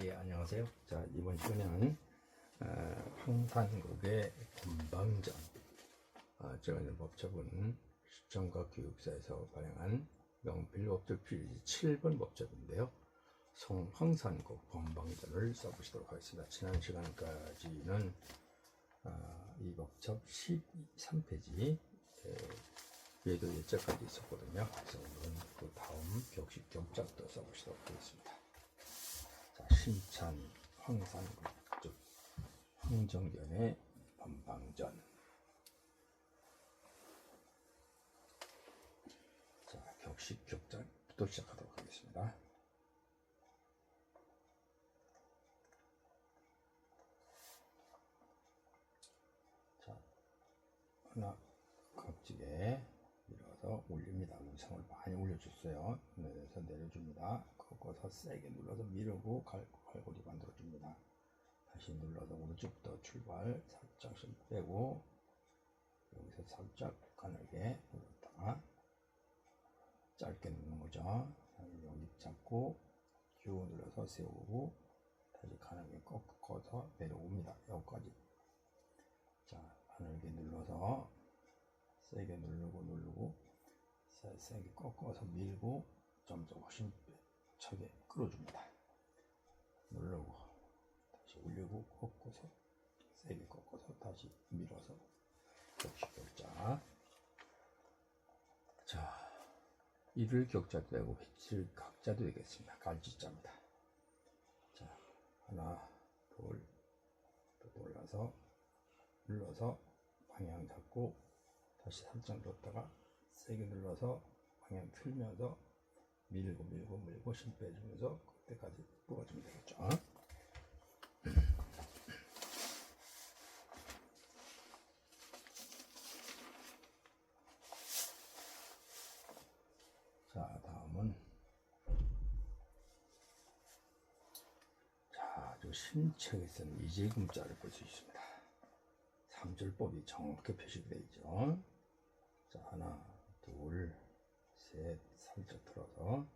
예, 안녕하세요. 자, 이번 시간에는 어, 황산국의 건방전, 어, 제가 이제 법첩은 시청과 교육사에서 발행한 명필 법첩 시리즈 7번 법첩인데요. 송황산국 건방전을 써보시도록 하겠습니다. 지난 시간까지는 어, 이 법첩 13페이지 외도 예자까지 있었거든요. 그래서 오늘은 그 다음 격식 경작도 써보시도록 하겠습니다. 자, 신찬 황산국 즉 황정견의 건방전 자 격식 격작부터 시작하도록 하겠습니다. 자 하나 각지게 밀어서 올립니다. 우상을 많이 올려줬어요. 내려서 내려줍니다. 꺾어서 세게 눌러서 밀고 갈, 갈고리 만들어줍니다. 다시 눌러서 오른쪽부터 출발 살짝씩 빼고 여기서 살짝 가늘게 눌렀다가 짧게 누르는 거죠. 여기 잡고 쭉 눌러서 세우고 다시 가늘게 꺾어서 내려옵니다. 여기까지 자 가늘게 눌러서 세게 누르고 누르고 세- 세게 꺾어서 밀고 점점 훨씬 차게 끌어줍니다. 누르고 다시 올리고 꺾어서 세게 꺾어서 다시 밀어서 역시 격자 자 이를 격자도 되고 휘칠 각자도 되겠습니다. 갈지자입니다. 자 하나 둘또 돌려서 눌러서 방향 잡고 다시 살짝 뒀다가 세게 눌러서 방향 틀면서 밀고 밀고 밀고 힘 빼주면서 그때까지 뽑아주면 되겠죠. 자, 다음은 자, 저 신책에서는 이재금자를 볼 수 있습니다. 3절법이 정확히 표시가 되어 있죠. 자, 하나, 둘, 셋, 살짝 틀어서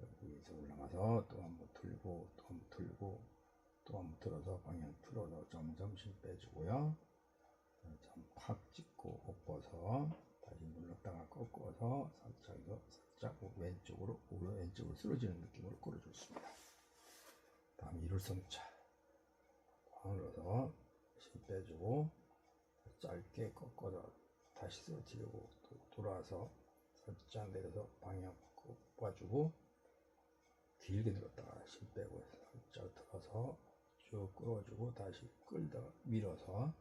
여기에서 올라가서 또 한번 틀고 또 한번 틀고 또 한번 틀어서 방향 틀어서 점점 힘 빼주고요. 점팍 찍고 엎어서 다시 눌렀다가 꺾어서 살짝 더 살짝 왼쪽으로 오른 왼쪽으로 쓰러지는 느낌으로 끌어줬습니다. 다음 일월성차 눌러서 힘 빼주고 짧게 꺾어서 다시 쓰러지려고 또 돌아서 살짝 내려서 방향 꺾어주고 길게 들었다가 힘 빼고 살짝 들어서 쭉 끌어주고 다시 끌다가 밀어서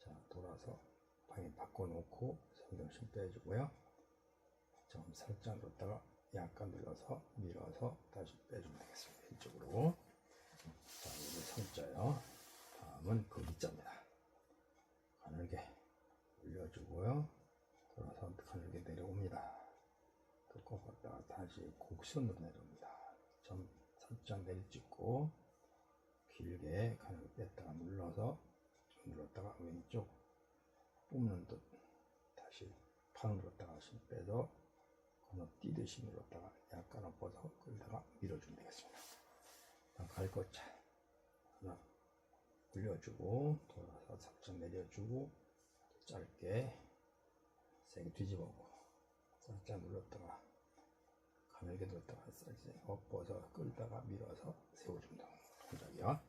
자 돌아서 방향 바꿔놓고 힘 빼주고요. 좀 살짝 넣었다가 약간 눌러서 밀어서 다시 빼주면 되겠습니다. 왼쪽으로. 자 이거 성자요. 다음은 거기자입니다. 가늘게 올려주고요 돌아서 가늘게 내려옵니다. 또 꺾었다가 다시 곡선으로 내려옵니다. 좀 살짝 내리찍고 길게 가늘게 뺐다가 눌러서 좀 눌렀다가 왼쪽 뽑는 듯 다시 팍 눌렀다가 힘 빼서 건너뛰듯이 눌렀다가 약간 엎어서 끌다가 밀어주면 되겠습니다. 갈것자 하나 올려주고 돌아서 살짝 내려주고 짧게 세게 뒤집어고 살짝 눌렀다가 가늘게 눌렀다가 살짝 엎어서 끌다가 밀어서 세워줍니다. 동작이요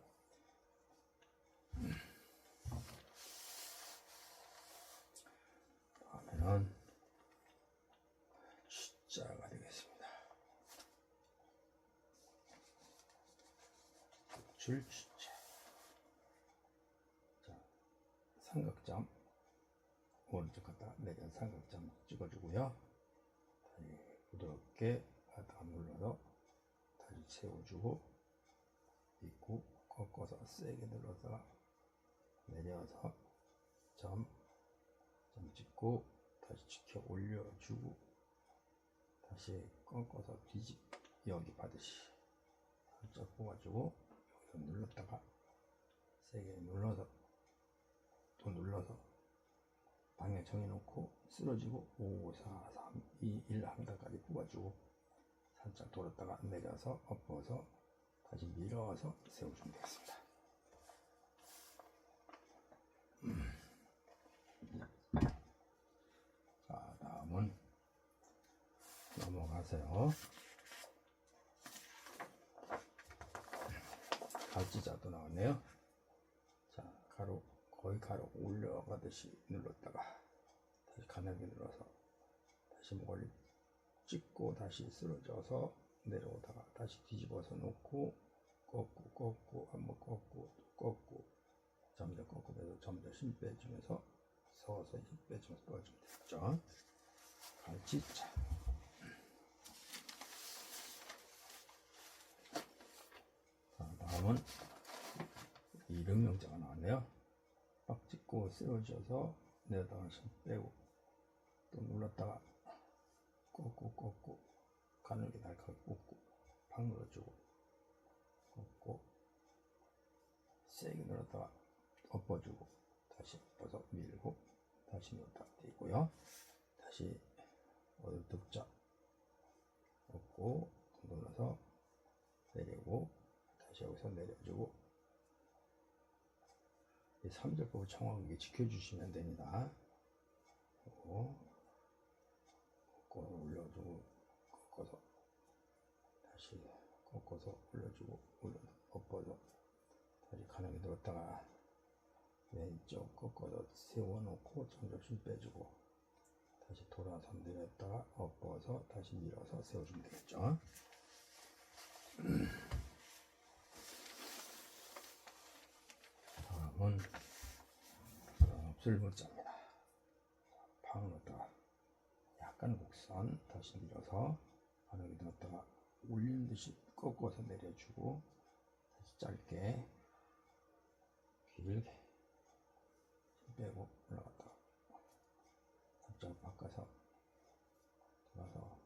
다음에는 G자가 되겠습니다. 줄 G자. 자, 삼각점 오른쪽 갖다 내려 삼각점 찍어주고요. 다시 부드럽게 바닥 눌러서 다시 세워주고 있고 꺾어서 세게 눌러서 내려서 점, 점 찍고 다시 지켜 올려주고 다시 꺾어서 뒤집 여기 받듯이 살짝 뽑아주고 여기서 눌렀다가 세게 눌러서 또 눌러서 방향 정해놓고 쓰러지고 5, 4, 3, 2, 1 한가까지 뽑아주고 살짝 돌았다가 내려서 엎어서 다시 밀어서 세워주면 되겠습니다. 음. 자, 다음은 넘어가세요. 갈지자도 나왔네요. 자, 가로, 거의 가로 올려가듯이 눌렀다가 다시 가늘게 눌러서 다시 머리 찍고 다시 쓰러져서 내려오다가 다시 뒤집어서 놓고 꺾고 꺾고 한번 꺾고 또 꺾고 점점 꺾으면서 점점 힘 빼주면서 서서 힘 빼주면서 떠주면 되겠죠. 갈치자. 자, 다음은 이름 명자가 나왔네요. 빡 찍고 쓰러져서 내다가 힘 빼고 또 눌렀다가 꺾고 꺾고 가늘게 날카롭게 꽂고 팍 눌러주고 꺾고 세게 눌렀다가 엎어주고 다시 엎어서 밀고 다시 눌렀다가 떼고요. 다시 어느 득자 엎고 눌러서 내리고 다시 여기서 내려주고 이 3절법을 정확하게 지켜주시면 됩니다. 그리고 꺾어 올려주고 꺾어서 다시 꺾어서 올려주고 올려 엎어서 다시 가늘게 넣었다가 왼쪽 꺾어서 세워놓고 힘 빼주고 다시 돌아서 내렸다가 엎어서 다시 밀어서 세워주면 되겠죠? 다음은 없을물자입니다. 팍 넣었다가 약간 곡선 다시 밀어서 바닥에 넣었다가 올리는 듯이 꺾어서 내려주고 다시 짧게 길게 힘 빼고 올라갔다가 살짝 바꿔서 돌아서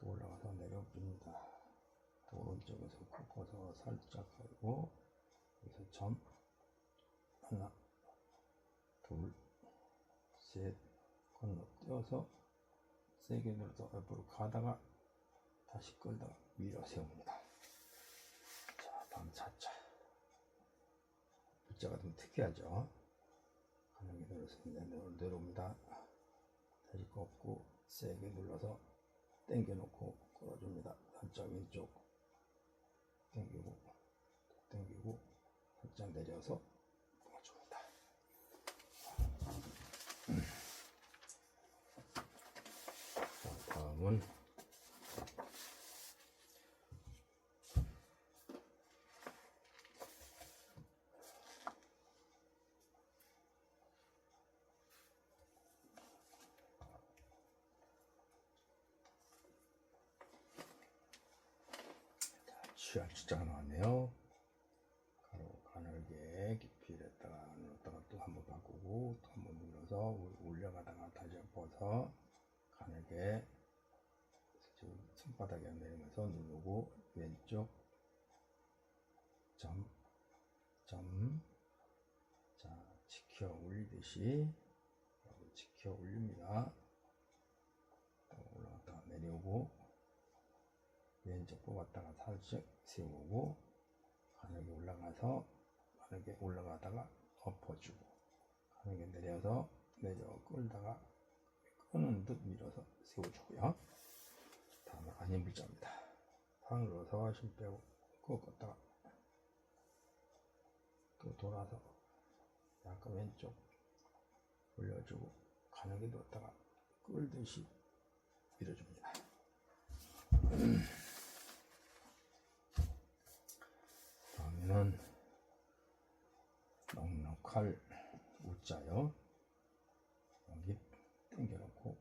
또 올라가서 내려줍니다. 또 오른쪽에서 꺾어서 살짝 하고 여기서 점 하나 둘셋 건너뛰어서 세게 눌러서 옆으로 가다가 다시 끌다가 밀어 세웁니다. 자, 다음 차차. 글자가 좀 특이하죠? 가능하게 눌러서 내려, 내려옵니다. 다시 꺾고 세게 눌러서 당겨 놓고 끌어줍니다. 살짝 왼쪽 당기고 당기고 살짝 내려서 끌어줍니다. 다음은 취할 주자가 나왔네요. 가로 가늘게 깊이를 했다가 눌렀다가 또 한 번 바꾸고 또 한 번 눌러서 올려가다가 다시 엎어서 가늘게 손바닥에 내리면서 누르고 왼쪽 점, 점, 자 지켜 올리듯이 지켜 올립니다. 또 올라갔다가 내려오고 왼쪽 뽑았다가 살짝 세우고 가늘게 올라가서 가늘게 올라가다가 엎어주고 가늘게 내려서 내려 끌다가 끄는 듯 밀어서 세워주고요. 다음은 아닌 불자입니다. 상으로서 힘 빼고 꺾었다가 또 돌아서 약간 왼쪽 올려주고 가늘게 넣었다가 끌듯이 밀어줍니다. 다음에는 넉넉할 우자요. 여기 당겨놓고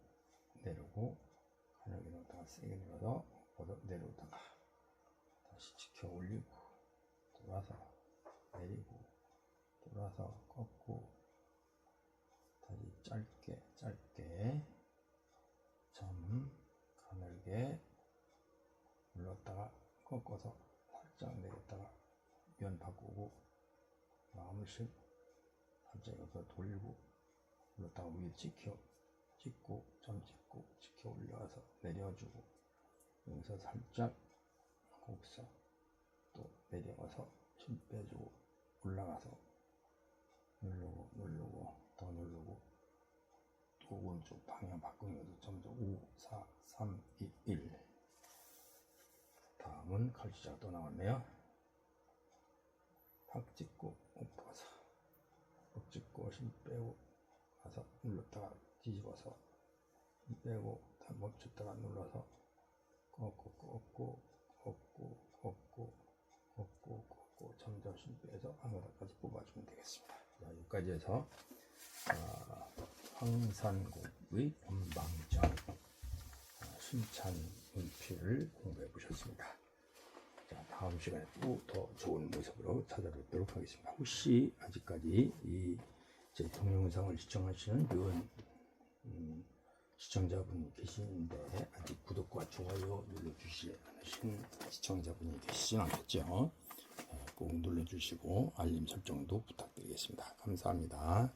내려오고 가늘게 넣다가 세게 눌러서 뻗어 내려오다가 다시 지켜 올리고 돌아서 내리고 돌아서 꺾고 다시 짧게 짧게 점 가늘게 눌렀다가 꺾어서 살짝 내렸다가 면 바꾸고 마음을 살짝 여기서 돌리고 눌렀다가 위에 찍혀 찍고 점 찍고 찍혀 올려서 내려주고 여기서 살짝 곡선 또 내려와서 힘 빼주고 올라가서 누르고 누르고 더 누르고 또 오른쪽 방향 바꾸면서 점점 5, 4, 3, 2, 1 다음은 칼치자가 또 나왔네요. 팍 찍고 엎어서 팍 찍고 힘 빼고 가서 눌렀다가 뒤집어서 힘 빼고 다 멈췄다가 눌러서 꺾고 꺾고 꺾고 꺾고 꺾고 꺾고 점점 힘 빼서 아무다까지 뽑아주면 되겠습니다. 자, 여기까지 해서 아, 황산곡의 본방정 아, 심찬 운필을 공부해 보셨습니다. 자, 다음 시간에 또 더 좋은 모습으로 찾아뵙도록 하겠습니다. 혹시 아직까지 이 제 동영상을 시청하시는 요원 음, 시청자분이 계시는데 아직 구독과 좋아요 눌러주시지 않으신 시청자분이 계시진 않겠죠? 네, 꼭 눌러주시고 알림 설정도 부탁드리겠습니다. 감사합니다.